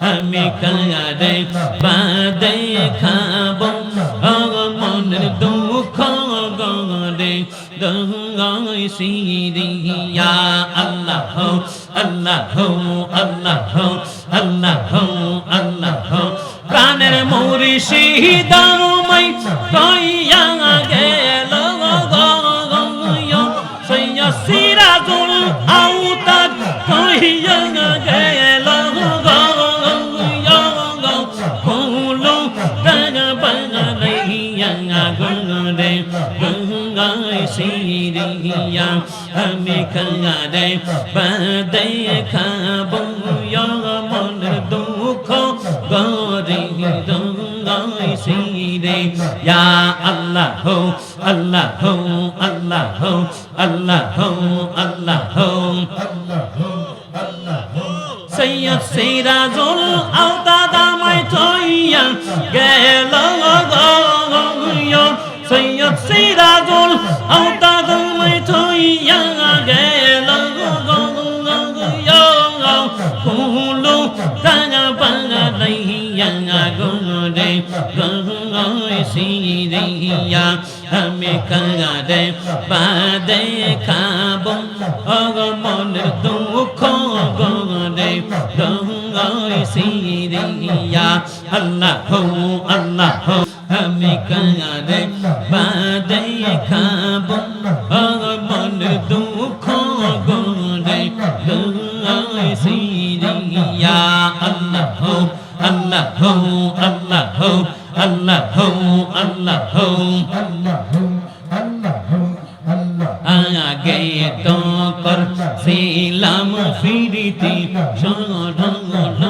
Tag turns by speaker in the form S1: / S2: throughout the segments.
S1: আমি কারে বাদে খাব মনের দুঃখ গরে দঙ্গাই সিরিয়া আল্লাহ আল্লাহ আল্লাহ আল্লাহ আল্লাহ। প্রাণের মুর্শিদামাই কইয়া গেল সৈয়া সিরাজুল আউতাদ আমি কারে বাদে খাব মন দুঃখ, গরে গঙ্গায় সিরে ইয়া আল্লাহ হো আল্লাহ হো আল্লাহ হো আল্লাহ হো আল্লাহ। হো সৈয়দ সিরাজুল আওতাদ আমায় থইয়া গেল সৈয়দ সিরাজুল আওতাদুল মাইতুইয়া গেল কুলু তানা বানা লাইয়া গুরে গুরে সিরিয়া। আমি কারে বাদে খাব অগমন দুঃখ গুরে গুরে সিরিয়া। আল্লাহ আল্লাহ, আমি কারে বাদে খাব। মন দুঃখ গরে সিরিয়া। আল্লাহ আল্লাহ আল্লাহ আল্লাহ আল্লাহ। আগে তো কর শিলাম ফিরিতি সরজা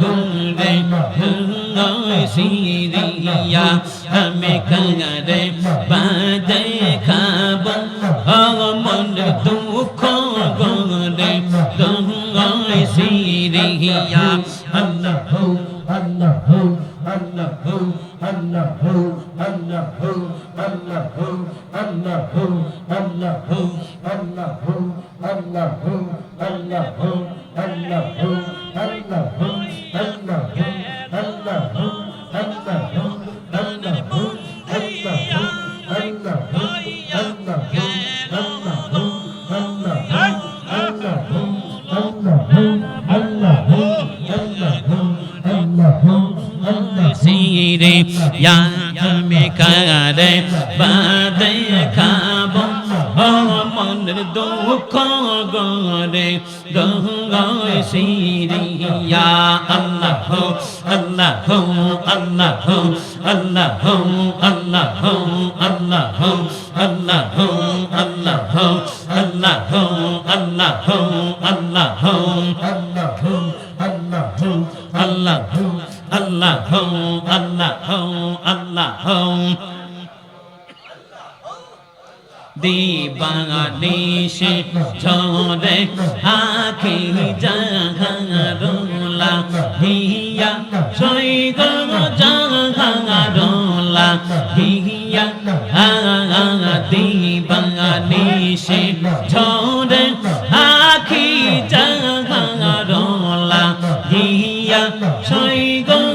S1: রোহিয়া গুরে সিরিয়া আমি কারে বাদে খাব মন দুঃখ গরে গঙ্গায় সিরিয়া আল্লাহ
S2: আল্লাহ আল্লাহ আল্লাহ আল্লাহ আল্লাহ আল্লাহ আল্লাহ আল্লাহ আল্লাহ আল্লাহ
S1: یا ہمیں کرے باد کھا মনের দুঃখ গরে গঙ্গায় সিরে ইয়া আল্লাহ আল্লাহ আল্লাহ আল্লাহ আল্লাহ আল্লাহ আল্লাহ আল্লাহ আল্লাহ আল্লাহ আল্লাহ আল্লাহ আল্লাহ আল্লাহ আল্লাহ দিবানিশে ঝরে আখি জাহারোলা হিয়া সৈগ জাহারোলা হিয়া দিবানিশে ঝরে আখি জাহারোলা হিয়া সৈগ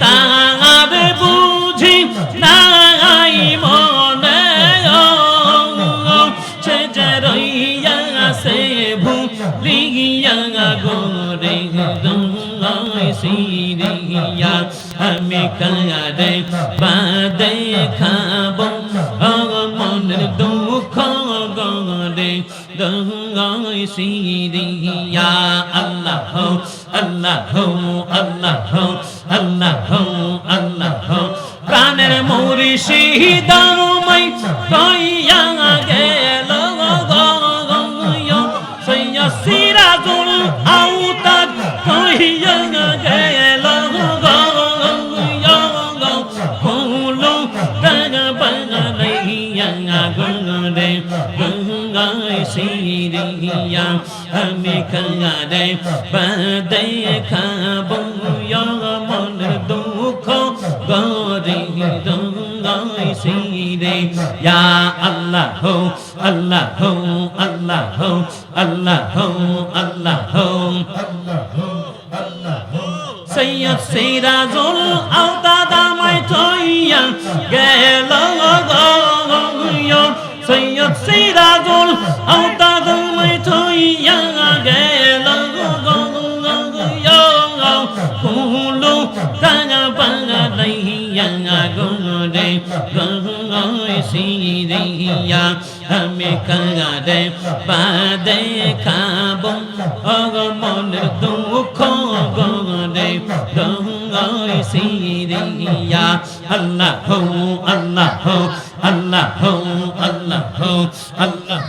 S1: তার বুঝি নাই মনে সে যে রইয়া সে ভুলিয়া গোরে সিরিয়া আমি কারে বা দেখা রঙাই সিরিয়া আল্লাহ আল্লাহ আল্লাহ আল্লাহ আল্লাহ। প্রাণের মৌরি শহীদারমাই কইয়া গেল সৈয়া সিরাজুল আউতার কইয়া গেল গঙ্গে গঙ্গায় সিরিয়া আমি কারে বাদে খাব মন দুঃখ গরে গঙ্গায় সিরে ইয়া আল্লাহ হো আল্লাহ হো আল্লাহ হো আল্লাহ হো আল্লাহ হো সৈয়দ সিরাজুল আওতা দামাই থইয়া সৈয়দ কুলু টাঙা পাঙা লাইয়া গরে গঙ্গায় সিরিয়া আমি কাঙারে বাদে খাব। অগ মনের দুঃখ গরে গঙ্গায় সিরিয়া আল্লাহ আল্লাহ হো আল্লাহ হো আল্লাহ হো আল্লাহ।